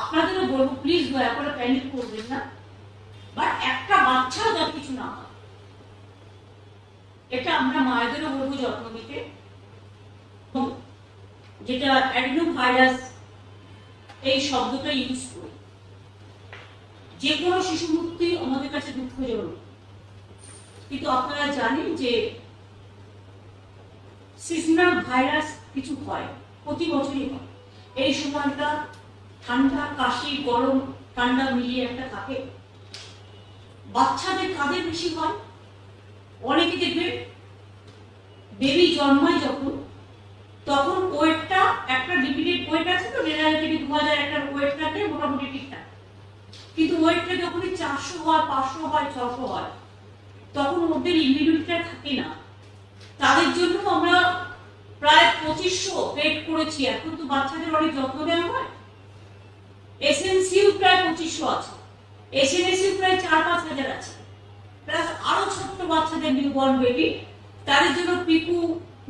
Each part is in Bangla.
আপনাদেরও বলব প্লিজ দয়া করে প্যানিক করবেন না। বাট একটা বাচ্চাও যাতে কিছু না হয়। এটা আমরা মায়েদেরও বলব যত্ন নিতে। যেটা অ্যাডনো ভাইরাস এই শব্দটা ইউজ করি। যে কোনো শিশু মুক্তি আমাদের কাছে দুঃখজনক। কিন্তু আপনারা জানেন যে সিজনাল ভাইরাস কিছু হয়, প্রতি বছরই হয়। এই সময়টা ঠান্ডা কাশি, গরম, ঠান্ডা মিলিয়ে একটা থাকে বাচ্চাদের কাদের বেশি হয়? অনেকে দেখবে বেবি জন্মায় যখন, তখন ওয়েটটা একটা লিমিটেড ওয়েট আছে তো রেলারিটিভি দু হাজার একটা ওয়েট থাকে, মোটামুটি ঠিকঠাক। কিন্তু ওয়েটটা যখনই চারশো হয়, পাঁচশো হয়, ছশো হয়, তখন ওদের ইমিউনিটিটা থাকে না। তাদের জন্য আমরা প্রায় পঁচিশশো পেড করেছি। এখন তো বাচ্চাদের অনেক যত্ন দেওয়া হয়। এসএনসিউ প্রায় পঁচিশশো আছে। এসএনএসিউ প্রায় চার পাঁচ হাজার আছে। প্লাস আরও ছোট্ট বাচ্চাদের নিউবর্ন বেবি তাদের জন্য পিকু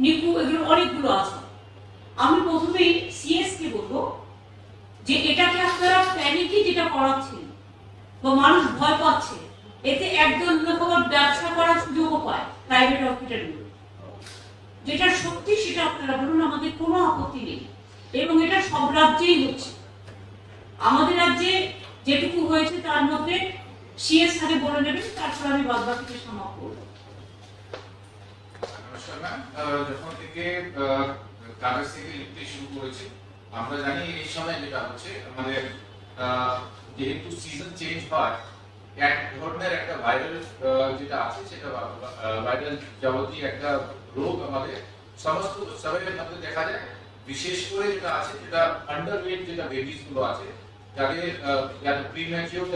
নিকু এগুলো অনেকগুলো আছে। আমি প্রথমেই সিএস কে বলব যে এটাকে আপনারা প্যানিকই যেটা করাচ্ছেন বা মানুষ ভয় পাচ্ছে, এতে একজন লোক ব্যবসা করার সুযোগও পায় প্রাইভেট হসপিটালগুলো যেটা সত্যি সেটা আপনারা বলুন, আমাদের কোনো আপত্তি নেই। এবং এটা সব রাজ্যেই হচ্ছে। আমাদের রাজ্যে যেটুকু হয়েছে তার মধ্যে সিএস বলে নেবেন তারপর আমি বাদ করব যখন থেকে কাগজ থেকে লিখতে শুরু করেছি, আমরা জানি এই সময় যেটা হচ্ছে আমাদের যেহেতু সিজন চেঞ্জ হয়, এক ধরনের একটা ভাইরাল যেটা আছে, সেটা ভাইরাল যাবতীয় একটা রোগ আমাদের সমস্ত সবাইয়ের মধ্যে দেখা যায়। বিশেষ করে যেটা আছে, যেটা আন্ডার ওয়েট যেটা বেবিসগুলো আছে जाके या तो प्री मैच्योर